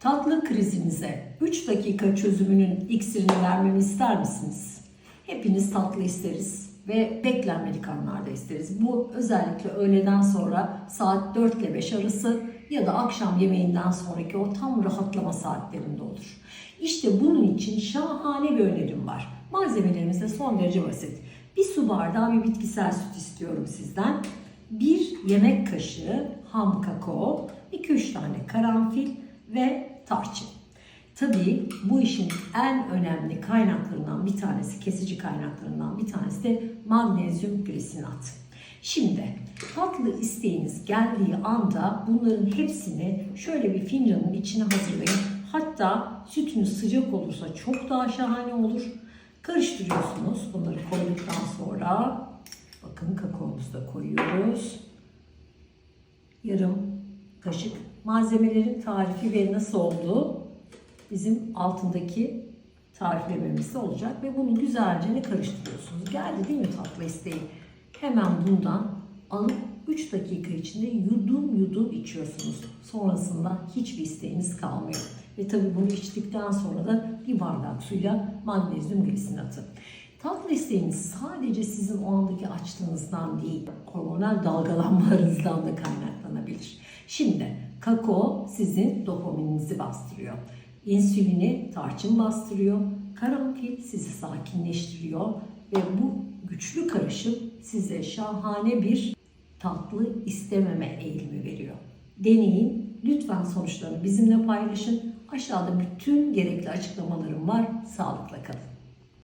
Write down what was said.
Tatlı krizimize 3 dakika çözümünün iksirini vermemi ister misiniz? Hepiniz tatlı isteriz ve beklenmedik anlarda isteriz. Bu özellikle öğleden sonra saat 4 ile 5 arası ya da akşam yemeğinden sonraki o tam rahatlama saatlerinde olur. İşte bunun için şahane bir önerim var. Malzemelerimiz de son derece basit. Bir su bardağı bir bitkisel süt istiyorum sizden. Bir yemek kaşığı ham kakao, 2-3 tane karanfil ve tarçın. Tabii bu işin en önemli kaynaklarından bir tanesi, kesici kaynaklarından bir tanesi de magnezyum glisinat. Şimdi tatlı isteğiniz geldiği anda bunların hepsini şöyle bir fincanın içine hazırlayın. Hatta sütünüz sıcak olursa çok daha şahane olur. Karıştırıyorsunuz bunları koyduktan sonra. Bakın kakaomuzu da koyuyoruz. Yarım kaşık. Malzemelerin tarifi ve nasıl olduğu bizim altındaki tariflememizde olacak ve bunu güzelce ne karıştırıyorsunuz. Geldi değil mi tatlı isteği? Hemen bundan alıp 3 dakika içinde yudum yudum içiyorsunuz. Sonrasında hiçbir isteğiniz kalmıyor. Ve tabii bunu içtikten sonra da bir bardak suyla magnezyum glisinatı. Tatlı isteğiniz sadece sizin o andaki açlığınızdan değil, hormonal dalgalanmalarınızdan da kaynaklanabilir. Şimdi kakao sizin dopamininizi bastırıyor. İnsülini tarçın bastırıyor. Karanfil sizi sakinleştiriyor ve bu güçlü karışım size şahane bir tatlı istememe eğilimi veriyor. Deneyin. Lütfen sonuçlarını bizimle paylaşın. Aşağıda bütün gerekli açıklamalarım var. Sağlıkla kalın.